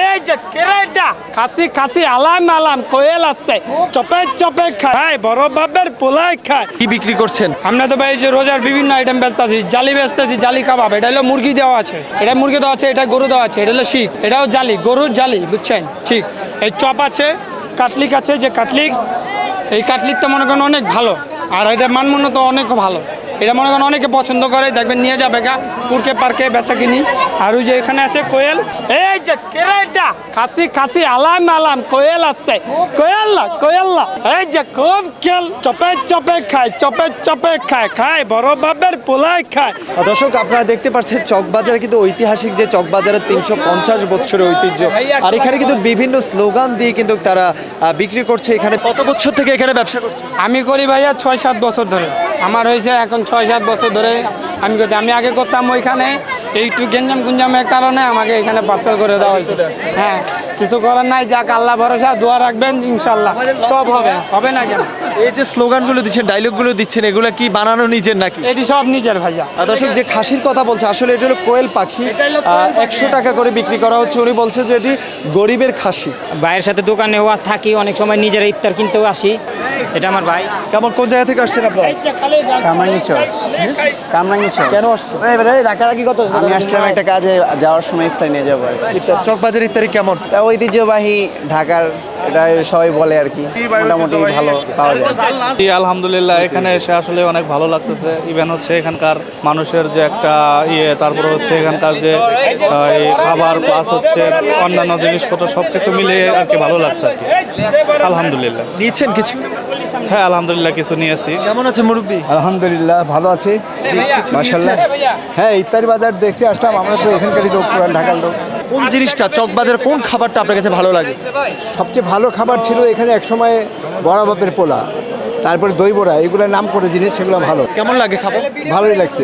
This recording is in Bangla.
এই যে কেরাইটা খাসি খাসি আলাম আলাম কোয়েল আসছে চপে চপে খায়। বড় বাবের পোলাই খায়। কি বিক্রি করছেন? আমরা তো ভাই এই যে রোজার বিভিন্ন আইটেম বেচতেছি জালি বেচতেছি জালি কাবাব এটা হলো মুরগি দেওয়া আছে। এটা মুরগি দেওয়া আছে এটা গরু দেওয়া আছে এটা হলো শিখ এটাও জালি গরুর জালি বুঝছেন? ঠিক এই চপ আছে কাটলিক আছে যে কাটলিক এই কাটলিকটা মনে করেন অনেক ভালো আর এটা মানমুন্নত অনেক ভালো। এটা মনে করেন অনেকে পছন্দ করে দেখবেন নিয়ে যাবে গা পুরকে পার্কে বেচা কিনি। আর ওই যে এখানে আছে কোয়েল এই যে কেরাইটা খাসি খাসি আলাম আলাম কোয়েল আছে। কোয়েল না কোয়েল না। এই যে খুব খেল চপে চপে খায় চপে চপে খায় খায় বড় বাবের পোলাই খায়। দর্শক আপনারা দেখতে পাচ্ছেন চকবাজারে কিন্তু ঐতিহাসিক যে চকবাজারের তিনশো পঞ্চাশ বছরের ঐতিহ্য। আর এখানে কিন্তু বিভিন্ন স্লোগান দিয়ে কিন্তু তারা বিক্রি করছে এখানে। কত বছর থেকে এখানে ব্যবসা করছে? আমি করি ভাইয়া ছয় সাত বছর ধরে। আমার হয়েছে এখন ছয় সাত বছর ধরে আমি করতে আমি আগে করতাম ওইখানে এইটু গেঞ্জাম গুঞ্জামের কারণে আমাকে এখানে পার্সেল করে দেওয়া হয়েছে। হ্যাঁ কিছু করার নাই যাক আল্লাহ ভরসা দোয়া রাখবেন ইনশাল্লাহ সব হবে হবে না কেন? এই যে স্লোগানগুলো দিচ্ছেন ডায়লগগুলো দিচ্ছেন এগুলো কি বানানো নিজের নাকি? এটি সব নিজের ভাইয়া। দর্শক যে খাসির কথা বলছে আসলে এটা হলো কোয়েল পাখি একশো টাকা করে বিক্রি করা হচ্ছে। উনি বলছে যে এটি গরিবের খাসি। ভাইয়ের সাথে দোকানেও আস- থাকি অনেক সময় নিজেরা ইফতার কিনতেও আসি। এটা আমার ভাই। কেমন কোন জায়গা থেকে আসছেন আপনারা? কামরাঙ্গীচর কামরাঙ্গীচর কেন আসছেন? আমি আসলাম একটা কাজে যাওয়ার সময় ইফতার নিয়ে যাব আর কি। চকবাজার ইত্যাদি কেমন? ঐতিহ্যবাহী ঢাকার এটা সবাই বলে আর কি। মোটামুটি ভালো পাওয়া যায়। আলহামদুলিল্লাহ এখানে এসে আসলে অনেক ভালো লাগতেছে। ইভেন হচ্ছে এখানকার মানুষের যে একটা ইয়ে তারপরে হচ্ছে এখানকার যে খাবার প্লাস হচ্ছে অন্যান্য জিনিসপত্র সব কিছু মিলিয়ে আর কি ভালো লাগছে আর কি। আলহামদুলিল্লাহ। নিয়েছেন কিছু? হ্যাঁ আলহামদুলিল্লাহ কিছু নিয়েছি কেমন আছে মুরব্বী? আলহামদুলিল্লাহ ভালো আছি। মাসাল্লাহ হ্যাঁ ইত্যাদি বাজার দেখছি আসলাম। আমরা তো এখানকারই লোক পুরান ঢাকার লোক। কোন জিনিসটা চকবাজার কোন খাবারটা আপনার কাছে ভালো লাগে? সবচেয়ে ভালো খাবার ছিল এখানে একসময় বড়া বাপের পোলা তারপরে দই বড়া এগুলো নাম করে জিনিস সেগুলো ভালো। কেমন লাগে খাবার ভালোই লাগছে।